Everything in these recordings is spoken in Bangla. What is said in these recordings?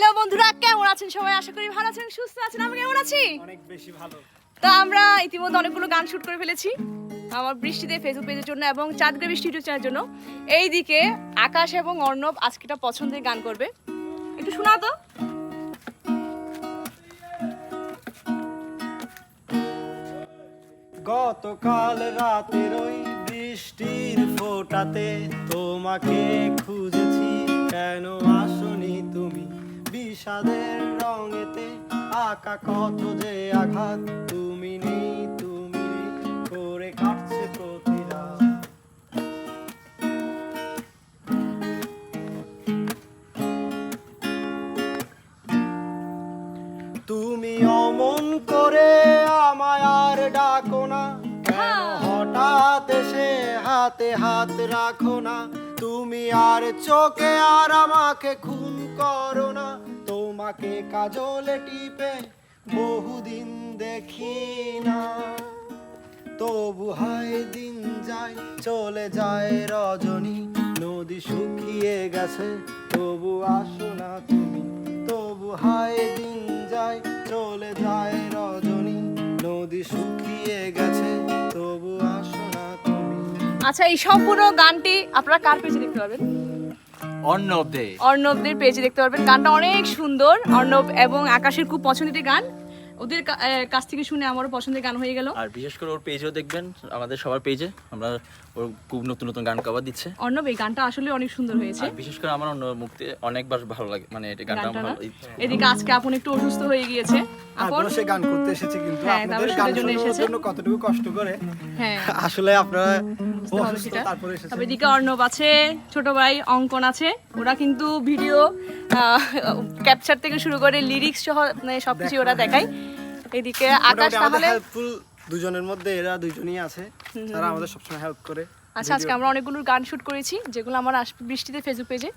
হ্যালো বন্ধুরা কেমন আছেন সবাই? আশা করি ভালো আছেন সুস্থ আছেন। আমি কেমন আছি? অনেক বেশি ভালো। তো আমরা ইতিমধ্যে অনেকগুলো গান শুট করে ফেলেছি আমার বৃষ্টিতে ফেসবুক পেজের জন্য এবং চাঁদগ্রে বৃষ্টি ইউটিউব চ্যানেলের জন্য। এইদিকে আকাশ এবং অর্ণব আজকেটা পছন্দের গান করবে। একটু শোনা তো। গতকাল রাতের ওই বৃষ্টির ফোটাতে তোমাকে খুঁজেছি। কেন আসনি তুমি? বিষাদের রঙেতে আঁকা কত যে আঘাত। তুমি নেই তুমি করে কাটছে প্রতি রাত তুমি অমন করে আমায় আর ডাকো না। কেন হঠাৎ এসে হাতে হাত রাখো না। তুমি আর চোখে আর আমাকে খুন করো তোমাকে কাজলে টিপে বহুদিন দেখি না। তবু হায় দিন যায়, চলে যায় রজনী। নদী শুকিয়ে গেছে, তবু আসো না তুমি। তবু হায় দিন যায়, চলে যায় রজনী। নদী শুকিয়ে গেছে, তবু আসো না তুমি। আচ্ছা এই সম্পূর্ণ গানটি আপনারা কার পেজে দেখতে পাবেন? অর্ণব দে অর্ণবদের পেজে দেখতে পারবেন। গানটা অনেক সুন্দর। অর্ণব এবং আকাশের খুব পছন্দের গান। ওদের কাছ থেকে শুনে আমারও পছন্দের গান হয়ে গেল। আর বিশেষ করে ওর পেজও দেখবেন আমাদের সবার পেজে। আমরা ওর খুব নতুন নতুন গান কভার দিচ্ছে। অর্ণব এই গানটা আসলে অনেক সুন্দর হয়েছে। বিশেষ করে আমার অন্য মুক্তি অনেকবার ভালো লাগে মানে এটা গানটা আমার এদিকে আজকে আপন একটু অসুস্থ হয়ে গিয়েছে। আপন সে গান করতে এসেছে কিন্তু হ্যাঁ, আপনাদের গান। জন্য কতটুকু কষ্ট করে। হ্যাঁ। আসলে আপনারা বুঝতে হবে সেটা। তারপরে তবে এদিকে অর্ণব আছে ছোট ভাই অঙ্কন আছে। ওরা কিন্তু ভিডিও ক্যাপচার থেকে শুরু করে লিরিক্স সহ মানে সবকিছু ওরা দেখায়। এদিকে আকাশ তাহলে দুজনের মধ্যে এরা দুজনই আছে। তারা আমাদের সবসময় হেল্প করে আচ্ছা আজকে আমরা অনেকগুলো গান শুট করেছি যেগুলো আমার বৃষ্টিতে ফেসবুক পেজে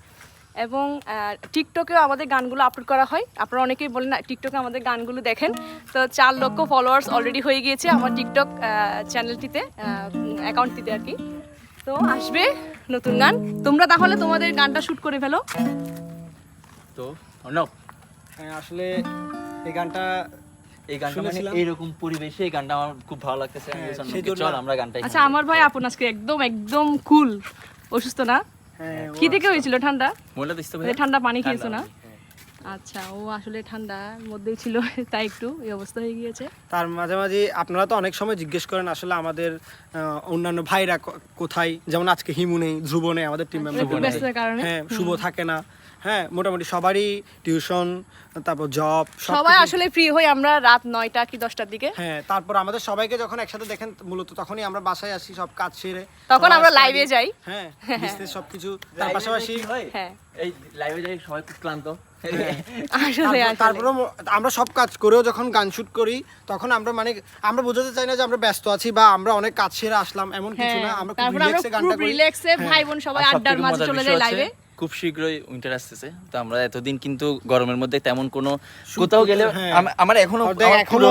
এবং টিকটকেও আমাদের গানগুলো আপলোড করা হয়। আপনারা অনেকেই বলেন না টিকটকে আমাদের গানগুলো দেখেন। তো চার লক্ষ ফলোয়ার্স অলরেডি হয়ে গিয়েছে আমার টিকটক চ্যানেলটিতে অ্যাকাউন্টটিতে আর কি। তো আসবে নতুন গান। তোমরা তাহলে তোমাদের গানটা শুট করে ফেলো। তো অর্ণব? হ্যাঁ, আসলে এই গানটা এই গানটা মানে এইরকম পরিবেশে এই গানটা আমার খুব ভালো লাগতেছে। হ্যাঁ, চল আমরা গানটা আচ্ছা আমার ভাই আপন আজকে একদম একদম কুল অসুস্থ না? কি থেকে হয়েছিল ঠান্ডা? ঠান্ডা পানি খেয়েছো না? হ্যাঁ। আচ্ছা ও আসলে ঠান্ডার মধ্যেই ছিল তাই একটু এই অবস্থা হয়ে গিয়েছে। তার মাঝে মাঝে আপনারা তো অনেক সময় জিজ্ঞেস করেন আসলে আমাদের অন্যান্য ভাইরা কোথায়? যেমন আজকে হিমু নেই ধ্রুব নেই আমাদের টিম মেম্বার কারণে। হ্যাঁ শুভ থাকে না। হ্যাঁ মোটামুটি সবারই টিউশন তারপর জব সবাই আসলে ফ্রি হই আমরা রাত নয়টা কি দশটার দিকে। হ্যাঁ তারপর আমাদের সবাইকে যখন একসাথে দেখেন মূলত তখনই আমরা বাসায় আসি সব কাজ সেরে। তখন আমরা লাইভে যাই। হ্যাঁ business সবকিছু তার পাশাপাশি হ্যাঁ? এই লাইভে যাই সবাই খুব ক্লান্ত। আসলে তারপরে আমরা সব কাজ করেও যখন গান শুট করি তখন আমরা মানে আমরা বোঝাতে চাই না যে আমরা ব্যস্ত আছি বা আমরা অনেক কাজ সেরে আসলাম এমন কিছু হ্যাঁ না। আমরা খুব রিল্যাক্সে গানটা করি। রিল্যাক্সে হ্যাঁ। ভাই বোন সবাই আড্ডার মাঝে চলে যায় লাইভে খুব শীঘ্রই উইন্টার আসতেছে। তো আমরা এতদিন কিন্তু গরমের মধ্যে তেমন কোনো কোথাও গেলে হ্যাঁ। আমার এখনও এখনও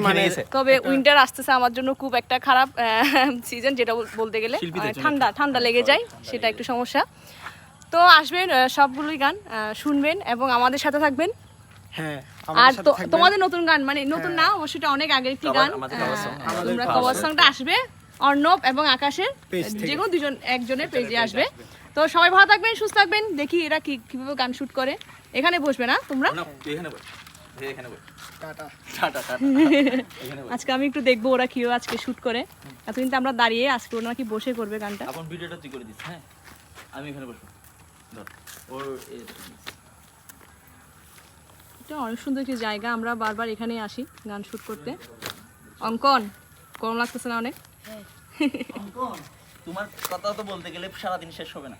মানে- তবে উইন্টার আসতেছে আমার জন্য খুব একটা খারাপ সিজন যেটা বলতে গেলে। ঠান্ডা ঠান্ডা লেগে যায় সেটা একটু সমস্যা। তো আসবেন সবগুলোই গান শুনবেন এবং আমাদের সাথে থাকবেন। হ্যাঁ আর তো- তোমাদের নতুন গান মানে নতুন না অবশ্যই অনেক আগের একটি গান। তোমরা কভার সংটা আসবে অর্ণব এবং আকাশের। যে কোনো দুজন একজনের পেজে আসবে। তো সবাই ভালো থাকবেন সুস্থ থাকবেন দেখি এরা কি কীভাবে গান শুট করে। এখানে বসবে না তোমরা। আজকে আমি একটু দেখব ওরা কীভাবে আজকে শুট করে। এতদিন তো আমরা দাঁড়িয়ে আজকে ওরা কি বসে করবে গানটা। ভিডিওটা তুই করে দিস হ্যাঁ? আমি এখানে বসবো। এটা অনেক সুন্দর একটি জায়গা আমরা বারবার এখানে আসি গান শুট করতে। অঙ্কন গরম লাগতেছে না অনেক? তোমার কথা তো বলতে গেলে সারাদিন শেষ হবে না।